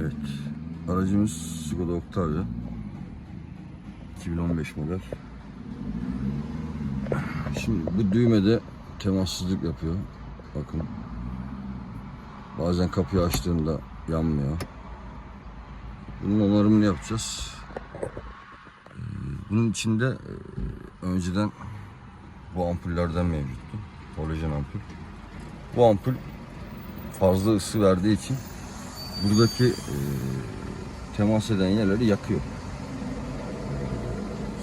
Evet. Aracımız Skoda Octavia. 2015 model. Şimdi bu düğmede temassızlık yapıyor. Bakın. Bazen kapıyı açtığında yanmıyor. Bunun onarımını yapacağız. Ee, Bunun içinde e, önceden bu ampullerden mevcuttu. Halojen ampul. Bu ampul fazla ısı verdiği için buradaki e, temas eden yerleri yakıyor.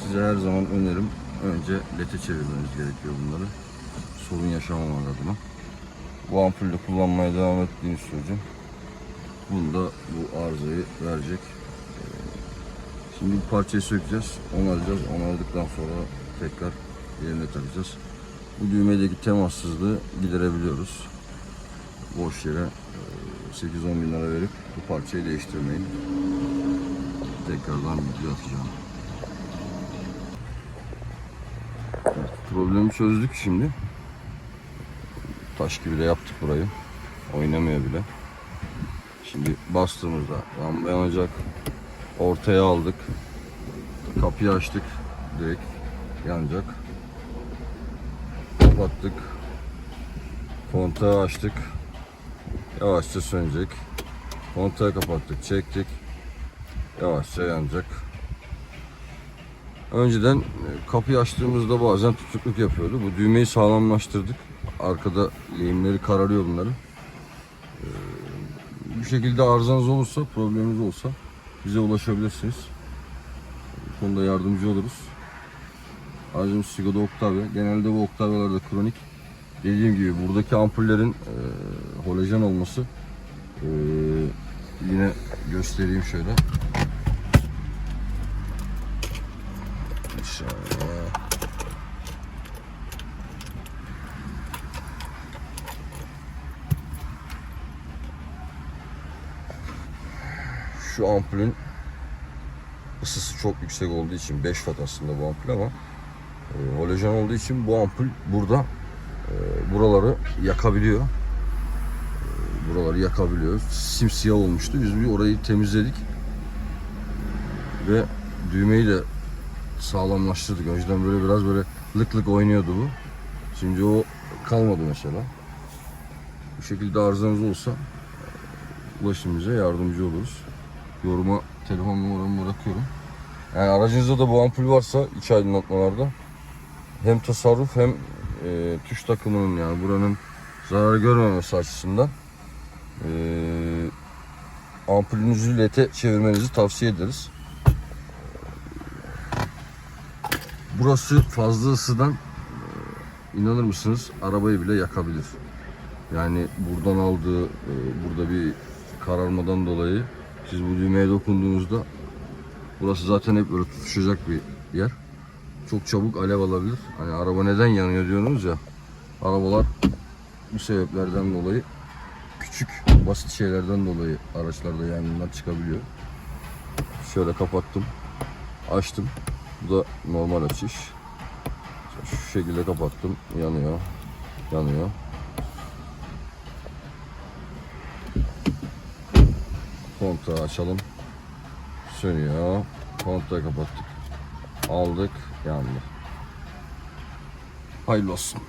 Size her zaman önerim önce lete çevirmeniz gerekiyor bunları. Sorun yaşamamak adına. Bu ampulü kullanmaya devam ettiğiniz sürece bunda bu arızayı verecek. Ee, Şimdi bu parçayı sökeceğiz, onaracağız. Onardıktan sonra tekrar yerine takacağız. Bu düğmedeki temassızlığı giderebiliyoruz. Boş yere e, 8-10 bin lira verip bu parçayı değiştirmeyin. Tekrardan video atacağım. Evet, problemi çözdük şimdi. Taş gibi de yaptık burayı. Oynamıyor bile. Şimdi bastığımızda lamba yanacak. Ortaya aldık. Kapıyı açtık. Direkt yanacak. Kapattık. Kontağı açtık. Yavaşça sönecek. Kontağı kapattık, çektik. Yavaşça yanacak. Önceden e, kapıyı açtığımızda bazen tutukluk yapıyordu. Bu düğmeyi sağlamlaştırdık. Arkada lehimleri kararıyor bunların. Ee, Bu şekilde arızanız olursa, probleminiz olsa bize ulaşabilirsiniz. Bu konuda yardımcı oluruz. Aracımız Skoda Octavia. Genelde bu Octavia'larda kronik. Dediğim gibi buradaki ampullerin e, halojen olması e, yine göstereyim şöyle. Şöyle. Şu ampulün ısısı çok yüksek olduğu için 5 watt aslında bu ampul ama e, olduğu için bu ampul burada e, buraları yakabiliyor. E, buraları yakabiliyor. Simsiyah olmuştu. Biz bir orayı temizledik. Ve düğmeyi de sağlamlaştırdık. Önceden böyle biraz böyle lık lık oynuyordu bu. Şimdi o kalmadı mesela. Bu şekilde arızanız olsa ulaşın bize yardımcı oluruz. Yoruma telefon numaramı bırakıyorum. Yani aracınızda da bu ampul varsa iç aydınlatmalarda hem tasarruf hem e, tuş takımının yani buranın zarar görmemesi açısından e, ampulünüzü lete çevirmenizi tavsiye ederiz. Burası fazla ısıdan e, inanır mısınız arabayı bile yakabilir. Yani buradan aldığı e, burada bir kararmadan dolayı siz bu düğmeye dokunduğunuzda burası zaten hep böyle tutuşacak bir yer. Çok çabuk alev alabilir. Hani araba neden yanıyor diyorsunuz ya. Arabalar bu sebeplerden dolayı küçük basit şeylerden dolayı araçlarda yangınlar çıkabiliyor. Şöyle kapattım. Açtım. Bu da normal açış. Şu şekilde kapattım. Yanıyor. Yanıyor. Kontağı açalım. Sönüyor. Kontağı kapattık. Aldık. Yandı. Hayırlı olsun.